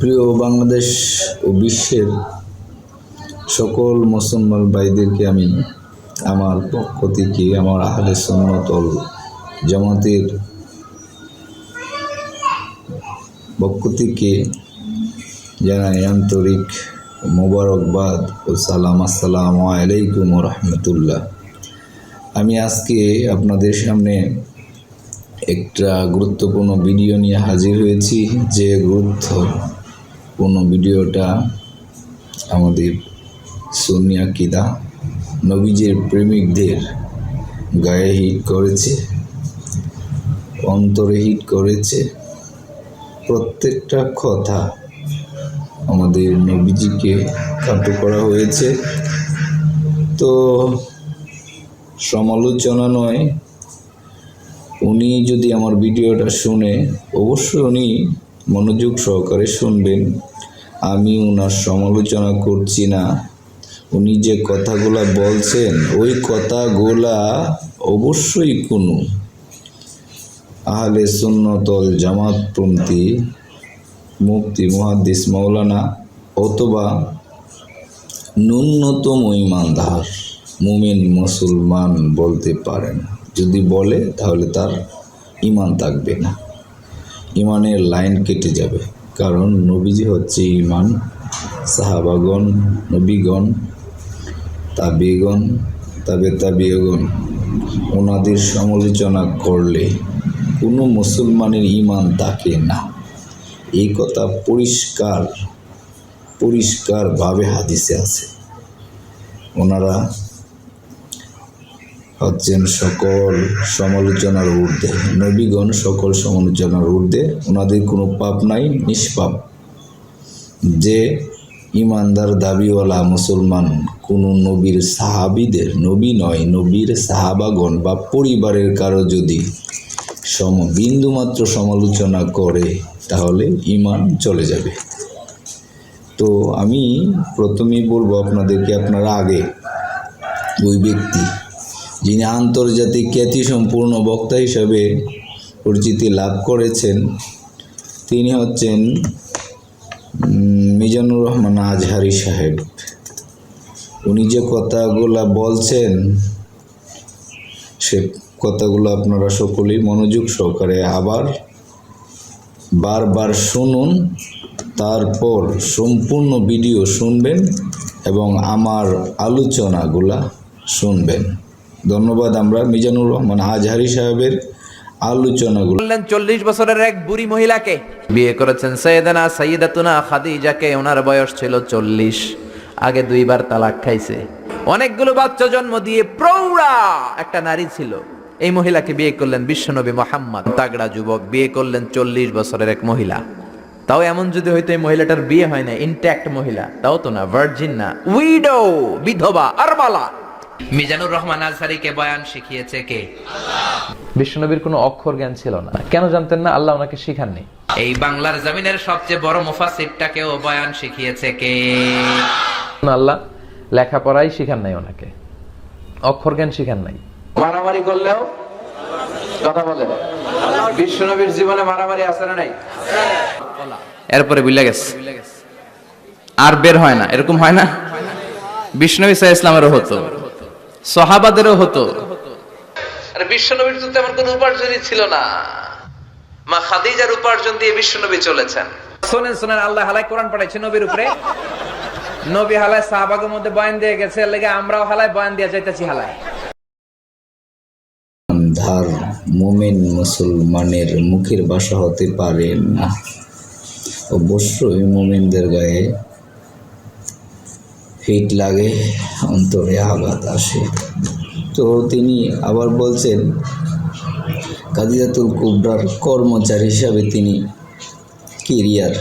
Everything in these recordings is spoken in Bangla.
প্রিয় বাংলাদেশ ও বিশ্বের সকল মুসলমান ভাইদেরকে আমি আমার পক্ষ থেকে, আমার আহলে সন্ন্যতল জামাতের পক্ষ থেকে জানাই আন্তরিক মোবারকবাদ ও সালাম, আসসালামু আলাইকুম রহমতুল্লাহ। আমি আজকে আপনাদের সামনে একটা গুরুত্বপূর্ণ ভিডিও নিয়ে হাজির হয়েছি, যে গুরুত্বপূর্ণ ভিডিওটা আমাদের সোনিয়া কিদা নবীজের প্রেমিকদের গায়ে হিট করেছে, অন্তরে হিট করেছে। প্রত্যেকটা কথা আমাদের নবীজিকে কাটু করা হয়েছে। তো সমালোচনা নয়, উনি যদি আমার ভিডিওটা শুনে, অবশ্যই উনি মনোযোগ সহকারে শুনবেন। আমি ওনার সমালোচনা করছি না। উনি যে কথাগুলা বলছেন, ওই কথাগুলা অবশ্যই কোনো আহলে সুন্নতল জামাতপন্থী মুক্তি মহাদিস মৌলানা অথবা ন্যূনতম ইমানদার, মুমিন, মুসলমান বলতে পারে না যদি বলে, তাহলে তার ইমান থাকবে না। ইমানের লাইন কেটে যাবে। কারণ নবীজি হচ্ছে ইমান সাহাবাগণ, নবীগণ, তাবিগণ, তাবে তাবিগণ ওনাদের সমালোচনা করলে কোনো মুসলমানের ইমান থাকে না। এই কথা পরিষ্কার, পরিষ্কারভাবে হাদিসে আছে। ওনারা হচ্ছেন সকল সমালোচনার ঊর্ধ্বে। নবীগণ সকল সমালোচনার ঊর্ধ্বে ওনাদের কোনো পাপ নাই, নিষ্পাপ। যে ইমানদার দাবিওয়ালা মুসলমান কোনো নবীর সাহাবিদের, নবী নয়, নবীর সাহাবাগণ বা পরিবারের কারও যদি সম, বিন্দুমাত্র সমালোচনা করে, তাহলে ইমান চলে যাবে। তো আমি প্রথমেই বলব আপনাদেরকে, আপনারা আগে ওই ব্যক্তি যিনি আন্তর্জাতিক খ্যাতি সম্পূর্ণ বক্তা হিসাবে পরিচিতি লাভ করেছেন, তিনি হচ্ছেন মিজানুর রহমান আজহারি সাহেব। উনি যে কথাগুলা বলছেন, সে কথাগুলো আপনারা সকলেই মনোযোগ সহকারে আবার বারবার শুনুন, তারপর সম্পূর্ণ ভিডিও শুনবেন এবং আমার আলোচনাগুলা শুনবেন। ধন্যবাদ আমরা মিজানুর রহমান আজহারি সাহেবের আলোচনাগুলো। বললেন, চল্লিশ বছরের এক বুড়ি মহিলাকে বিয়ে করেছেন সৈয়দানা, সৈয়দাতুনা খাদিজাকে, ওনার বয়স ছিল চল্লিশ। আগে দুইবার তালাক খাইছে। অনেকগুলো বাচ্চা জন্ম দিয়ে প্রৌঢ়া একটা নারী ছিল। এই মহিলাকে বিয়ে করলেন বিশ্বনবী মোহাম্মদ। তাগড়া যুবক, বিয়ে করলেন চল্লিশ বছরের এক মহিলা। তাও এমন যদি হয়তো এই মহিলাটার বিয়ে হয় না ইনট্যাক্ট মহিলা, তাও তো না ভার্জিন না। উইডো বিধবা, আরবালা। মিজানুর রহমান আজহারিকে বয়ান শিখিয়েছে কে? বিশ্বনবীর কোনো অক্ষর জ্ঞান ছিল না। কেন জানতেন না আল্লাহ ওনাকে শিখাননি? এই বাংলার জমিনের সবচেয়ে বড় মুফাসিরটাকেও বয়ান শিখিয়েছে কে? আল্লাহ লেখাপড়াই শিখান নাই ওনাকে। অক্ষর জ্ঞান শিখান নাই। মারামারি করলেও কথা বলে বিশ্বনবীর জীবনে মারামারি আছে না নাই? এরপরে বুঝলে গেছে। আর বের হয় না এরকম হয় না? বিষ্ণবী সাহা ইসলামেরও হতো সহাবাদেরও হতো। আরে বিশ্বনবীর তো তেমন কোনো উপার্জনই ছিল না। মা খাদিজার উপার্জন দিয়ে বিশ্বনবী চলেছেন। শোনেন শোনেন আল্লাহ হালাই কোরআন পাঠাইছে নবীর উপরে। নবী হালায় সাহাবাগের মধ্যে বয়ান দিয়ে গেছে এর লেগে আমরাও হালায় বয়ান দিয়ে যাইতেছি হালায়। ধার মোমেন মুসলমানের মুখের বাসা হতে পারে না। অবশ্যই মোমেনদের গায়ে হিট লাগে, অন্তরে আঘাত আসে। তো তিনি আবার বলছেন, কাদিজাতুল কুবরার কর্মচারী হিসাবে তিনি কেরিয়ার।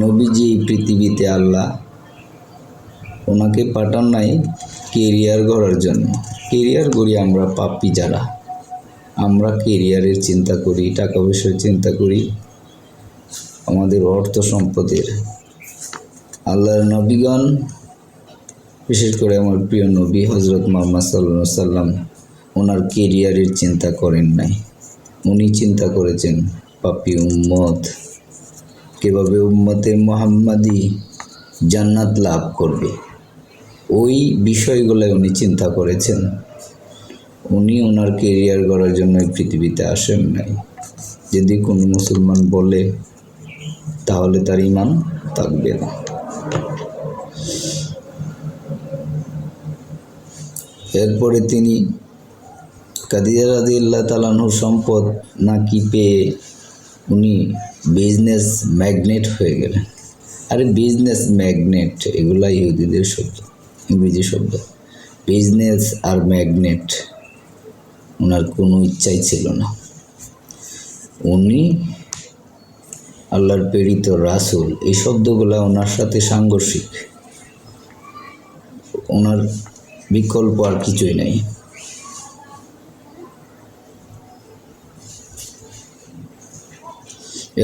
নবীজি পৃথিবীতে আল্লাহ ওনাকে পাঠান নাই কেরিয়ার গড়ার জন্য। কেরিয়ার গড়ি আমরা পাপি যারা। আমরা কেরিয়ারের চিন্তা করি, টাকা পয়সার চিন্তা করি, আমাদের অর্থ সম্পদের। আল্লাহর নবীগণ বিশেষ করে আমার প্রিয় নবী হজরত মোহাম্মদ সাল্লা সাল্লাম ওনার কেরিয়ারের চিন্তা করেন নাই। উনি চিন্তা করেছেন, পাপি উম্মত, কীভাবে উম্মতে মোহাম্মদী জান্নাত লাভ করবে? ওই বিষয়গুলো উনি চিন্তা করেছেন। উনি ওনার কেরিয়ার গড়ার জন্য পৃথিবীতে আসেন নাই। যদি কোনো মুসলমান বলে, তাহলে তার ইমান থাকবে না। এরপরে তিনি কাদিজা রাজি আল্লাহ তালানুর সম্পদ নাকি পেয়ে উনি বিজনেস ম্যাগনেট হয়ে গেলেন। আরে বিজনেস ম্যাগনেট এগুলা ইহুদিদের শব্দ, ইংরেজি শব্দ। বিজনেস আর ম্যাগনেট ওনার কোনো ইচ্ছাই ছিল না। উনি আল্লাহর প্রেরিত রাসূল, এই শব্দগুলো ওনার সাথে সাংঘর্ষিক। ওনার বিকল্প আর কিছুই নাই।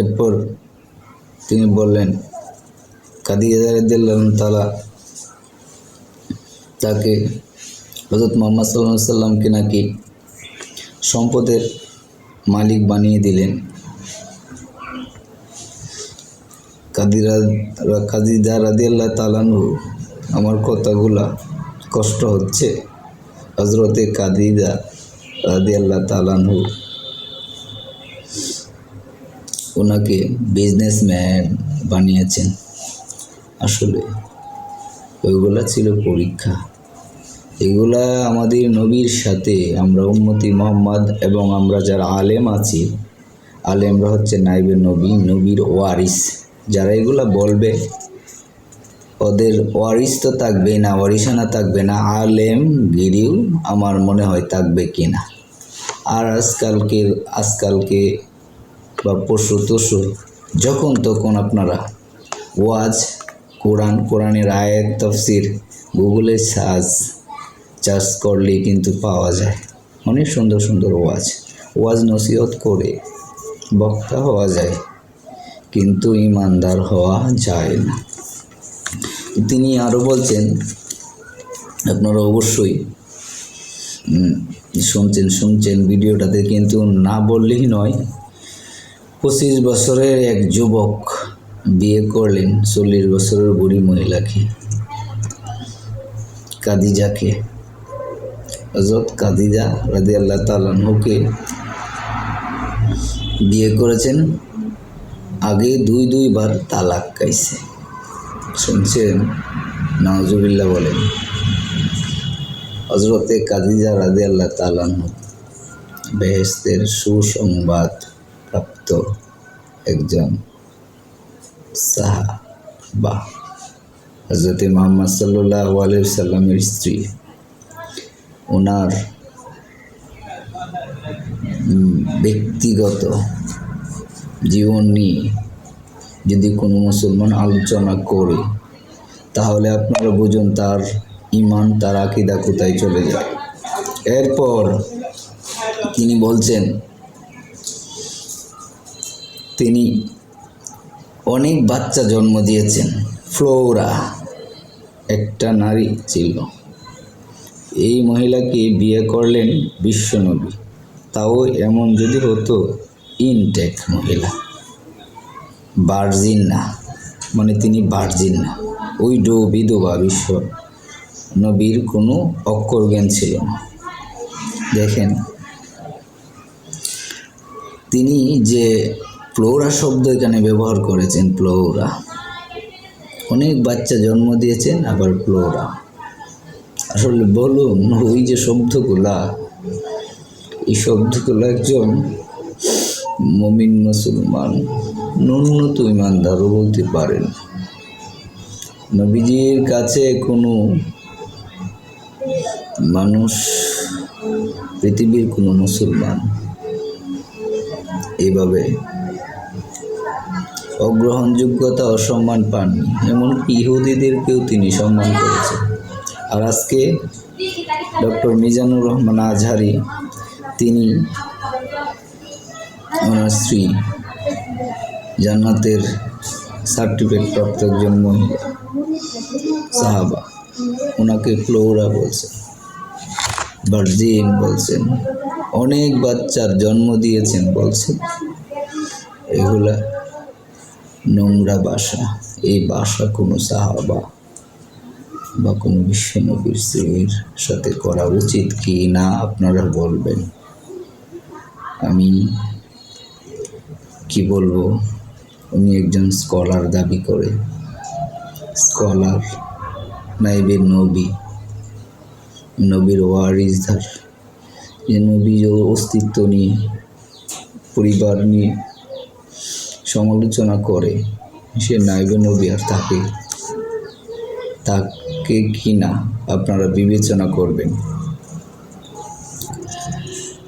এরপর তিনি বললেন কাদিয়াদিল্লাহ তালা তাকে হজরত মোহাম্মদ সাল্লাহ সাল্লামকে নাকি সম্পদের মালিক বানিয়ে দিলেন। কাদিরা কাদিদা রাদিয়াল্লাহ তালানু আমার কথাগুলা কষ্ট হচ্ছে। হজরতে কাদিদা রাদিয়াল্লাহ তালানহু ওনাকে বিজনেসম্যান বানিয়েছেন। আসলে ওইগুলা ছিল পরীক্ষা। এগুলা আমাদের নবীর সাথে আমরা উম্মতি মোহাম্মদ এবং আমরা যারা আলেম আছি, আলেমরা হচ্ছে নাইবে নবী, নবীর ওয়ারিস। যারা এগুলা বলবে ওদের ওয়ারিস তো থাকবে না ওয়ারিসানা থাকবে না, আলেম গিরিও আমার মনে হয় থাকবে কি না আর আজকালকে আজকালকে বা পশু তসু যখন তখন আপনারা ওয়াজ, কোরআন, কোরআনের আয়াত, তফসির, গুগলে সার্চ, চার্জ করলে কিন্তু পাওয়া যায়। অনেক সুন্দর সুন্দর ওয়াজ ওয়াজ নসিহত করে বক্তা হওয়া যায়, কিন্তু ইমানদার হওয়া যায় না। তিনি আরও বলছেন, আপনারা অবশ্যই শুনছেন শুনছেন ভিডিওটাতে, কিন্তু না বললেই নয়, পঁচিশ বছরের এক যুবক বিয়ে করলেন চল্লিশ বছরের বুড়ি মহিলাকে, কাদিজাকে। হজরত কাদিজা রাজি আল্লাহ তালানহুকে বিয়ে করেছেন, আগে দুই দুইবার তালাক খাইছে। শুনছেন? নওয়াজুবিল্লাহ বলেন। হজরতে কাদিজা রাজি আল্লাহ তালানহু বেহেস্তের সুসংবাদ প্রাপ্ত একজন সাহাবা। হজরত মোহাম্মদ সাল্লাহ সাল্লামের স্ত্রী। ওনার ব্যক্তিগত জীবন নিয়ে যদি কোনো মুসলমান আলোচনা করে, তাহলে আপনারা বুঝুন তার ইমান তার আকিদা কোথায় চলে যায়। এরপর তিনি বলছেন, তিনি অনেক বাচ্চা জন্ম দিয়েছেন। ফ্লোরা, একটা নারী ছিল। এই মহিলাকে বিয়ে করলেন বিশ্বনবী। তাও এমন যদি হতো, ইনটেক মহিলা। বার্জিন না। মানে তিনি বার্জিন না। ওই ডো বিধবা বিশ্ব নবীর কোনো অক্ষর জ্ঞান ছিল না। দেখেন, তিনি যে প্লোরা শব্দ এখানে ব্যবহার করেছেন, প্লোরা। অনেক বাচ্চা জন্ম দিয়েছেন, আবার প্লোরা। আসলে বলুন, ওই যে শব্দগুলা, এই শব্দগুলো একজন মমিন মুসলমান ন্যূনত ইমানদারও বলতে পারেন। নবীজির কাছে কোনো মানুষ, পৃথিবীর কোনো মুসলমান এভাবে অগ্রহণযোগ্যতা অসম্মান পাননি, এমনকি ইহুদিদেরকেও তিনি সম্মান করেছেন। আর আজকে ডক্টর মিজানুর রহমান আজহারি, তিনি ওনার স্ত্রী জান্নাতের সার্টিফিকেট প্রাপ্ত একজন মহিলা সাহাবা। ওনাকে ফ্লোরা বলছেন, ভার্জিন বলছেন, অনেক বাচ্চার জন্ম দিয়েছেন বলছেন। এগুলা নোংরা বাসা, এই বাসা কোনো সাহাবা বা কোনো বিশ্বনবীর স্ত্রীর সাথে করা উচিত কি না আপনারা বলবেন? আমি কি বলব? উনি একজন স্কলার দাবি করে। স্কলার নাইবের নবী। নবীর ওয়ারিসদার যে নবীর অস্তিত্ব নিয়ে, পরিবার নিয়ে সমালোচনা করে, সে নাইবে নবী আর তাকে তাকে কি না আপনারা বিবেচনা করবেন।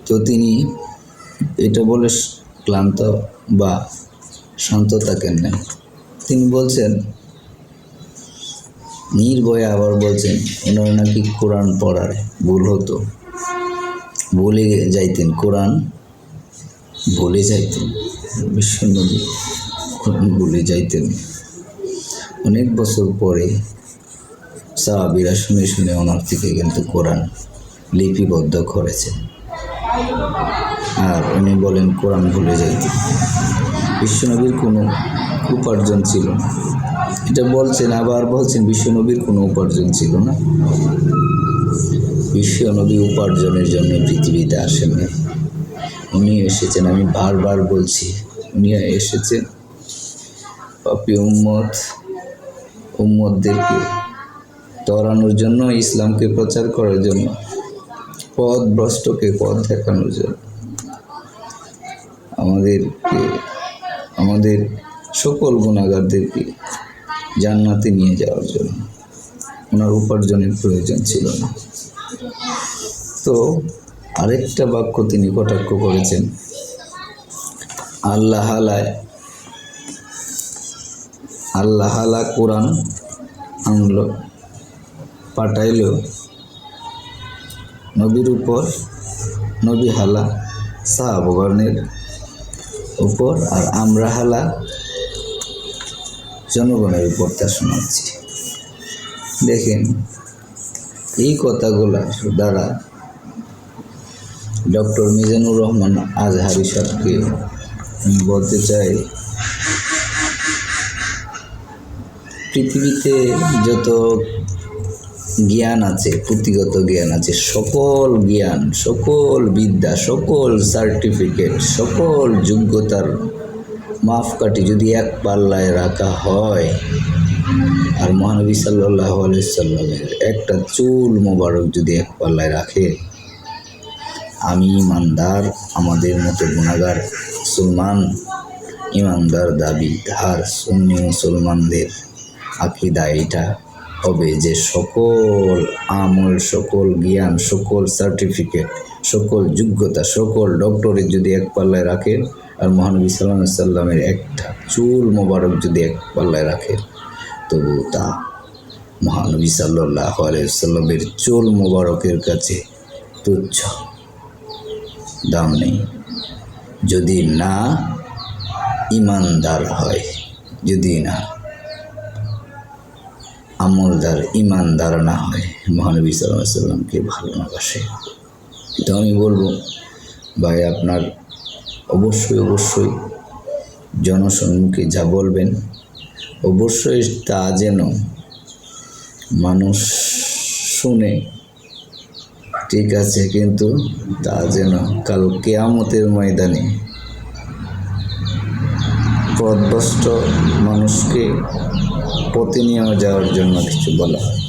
তো তিনি এটা বলে ক্লান্ত বা শান্ত থাকেন না তিনি বলছেন নির্ভয়ে আবার বলছেন, ওনারা নাকি কোরআন পড়ার ভুল হতো। ভুলে যাইতেন, কোরআন ভুলে যাইতেন। বিশ্বনবী কোরআন যাইতেন। অনেক বছর পরে সাহাবিরা শুনে শুনে ওনার থেকে কিন্তু কোরআন লিপিবদ্ধ করেছেন। আর উনি বলেন, কোরআন ভুলে যাইতেন বিশ্বনবীর কোনো উপার্জন ছিল না। এটা বলছেন, আবার বলছেন, বিশ্বনবীর কোনো উপার্জন ছিল না। বিশ্বনবী উপার্জনের জন্য পৃথিবীতে আসেন উনি এসেছেন, আমি বারবার বলছি, উনি এসেছেন। পাপি উম্মত, উম্মতদেরকে তরানোর জন্য, ইসলামকে প্রচার করার জন্য। পথ ভ্রষ্টকে পথ দেখানোর জন্য আমাদেরকে, আমাদের সকল গুণাগারদেরকে জান্নাতে নিয়ে যাওয়ার জন্য। ওনার উপার্জনের প্রয়োজন ছিল না। তো আরেকটা বাক্য তিনি কটাক্ষ করেছেন। আল্লাহ আলায়, আল্লাহ আলা কোরআন আনলো, পাঠাইল। নবীর উপর নবী হালা, সাহাবগণের উপর আর আমরা হালা জনগণের উপর তা শোনাচ্ছি। দেখেন, এই কথাগুলোর দ্বারা ডক্টর মিজানুর রহমান আজহারি সাহেবকে আমি বলতে চাই, পৃথিবীতে যত জ্ঞান আছে, পুঁথিগত জ্ঞান আছে, সকল জ্ঞান, সকল বিদ্যা, সকল সার্টিফিকেট সকল যোগ্যতার মাপকাঠি যদি এক পাল্লায় রাখা হয়, আর মহানবী সাল্লাহ সাল্লামের একটা চুল মোবারক যদি এক পাল্লায় রাখে, আমি ইমানদার, আমাদের মতো গুণাগার মুসলমান, ইমানদার দাবি, ধার, সুন্নি মুসলমানদের আকিদা এটা। হবে যে সকল আমল, সকল জ্ঞান, সকল সার্টিফিকেট সকল যোগ্যতা, সকল ডক্টরের যদি এক পাল্লায় রাখে আর মহানবী সাল্লাম সাল্লামের একটা চুল মোবারক যদি এক পাল্লায় রাখে তবু তা মহানবী সাল্লাহ আলাইসাল্লামের চুল মোবারকের কাছে তুচ্ছ। দাম নেই। যদি না ইমানদার হয়। যদি না আমলদার, ইমানদার না হয়। মহানবী সাল্লাহ সাল্লামকে ভালো না বাসে। তো আমি বলব, ভাই, আপনার অবশ্যই অবশ্যই জনসম্মুখে যা বলবেন, অবশ্যই তা যেন মানুষ শুনে। ঠিক আছে, কিন্তু তা যেন কাল কেয়ামতের ময়দানে পথভ্রষ্ট মানুষকে পথে নিয়ে যাওয়ার জন্য কিছু বলা হয়।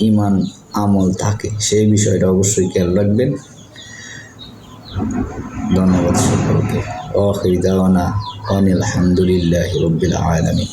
ইমান, আমল থাকে, সেই বিষয়টা অবশ্যই খেয়াল রাখবেন। ধন্যবাদ সকলকে। অহিদাওয়ানা অনিল আলহামদুলিল্লাহ রবিল আলমী